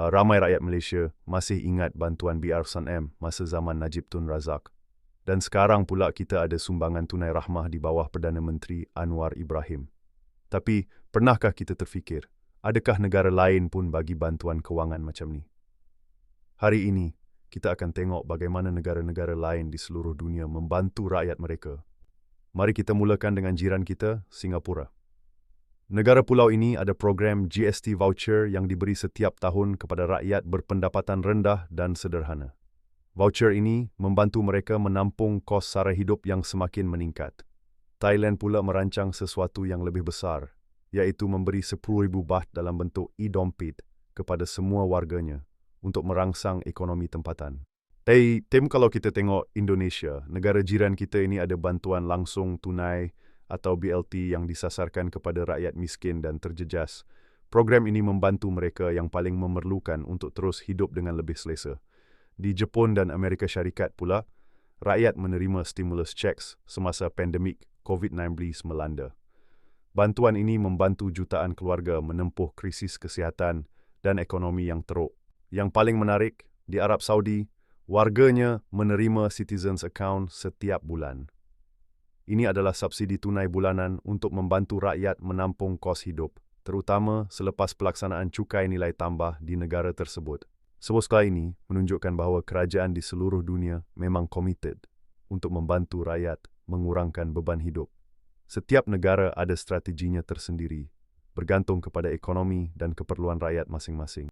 uh, ramai rakyat Malaysia masih ingat bantuan BR-SANM masa zaman Najib Tun Razak. Dan sekarang pula kita ada sumbangan tunai rahmah di bawah Perdana Menteri Anwar Ibrahim. Tapi, pernahkah kita terfikir, adakah negara lain pun bagi bantuan kewangan macam ni? Hari ini, kita akan tengok bagaimana negara-negara lain di seluruh dunia membantu rakyat mereka. Mari kita mulakan dengan jiran kita, Singapura. Negara pulau ini ada program GST voucher yang diberi setiap tahun kepada rakyat berpendapatan rendah dan sederhana. Voucher ini membantu mereka menampung kos sara hidup yang semakin meningkat. Thailand pula merancang sesuatu yang lebih besar, iaitu memberi 10,000 baht dalam bentuk e-dompet kepada semua warganya untuk merangsang ekonomi tempatan. Hey, tem kalau kita tengok Indonesia, negara jiran kita ini ada bantuan langsung tunai atau BLT yang disasarkan kepada rakyat miskin dan terjejas. Program ini membantu mereka yang paling memerlukan untuk terus hidup dengan lebih selesa. Di Jepun dan Amerika Syarikat pula, rakyat menerima stimulus checks semasa pandemik COVID-19 melanda. Bantuan ini membantu jutaan keluarga menempuh krisis kesihatan dan ekonomi yang teruk. Yang paling menarik, di Arab Saudi, warganya menerima citizens account setiap bulan. Ini adalah subsidi tunai bulanan untuk membantu rakyat menampung kos hidup, terutama selepas pelaksanaan cukai nilai tambah di negara tersebut. Sebuah skala ini menunjukkan bahawa kerajaan di seluruh dunia memang committed untuk membantu rakyat mengurangkan beban hidup. Setiap negara ada strateginya tersendiri, bergantung kepada ekonomi dan keperluan rakyat masing-masing.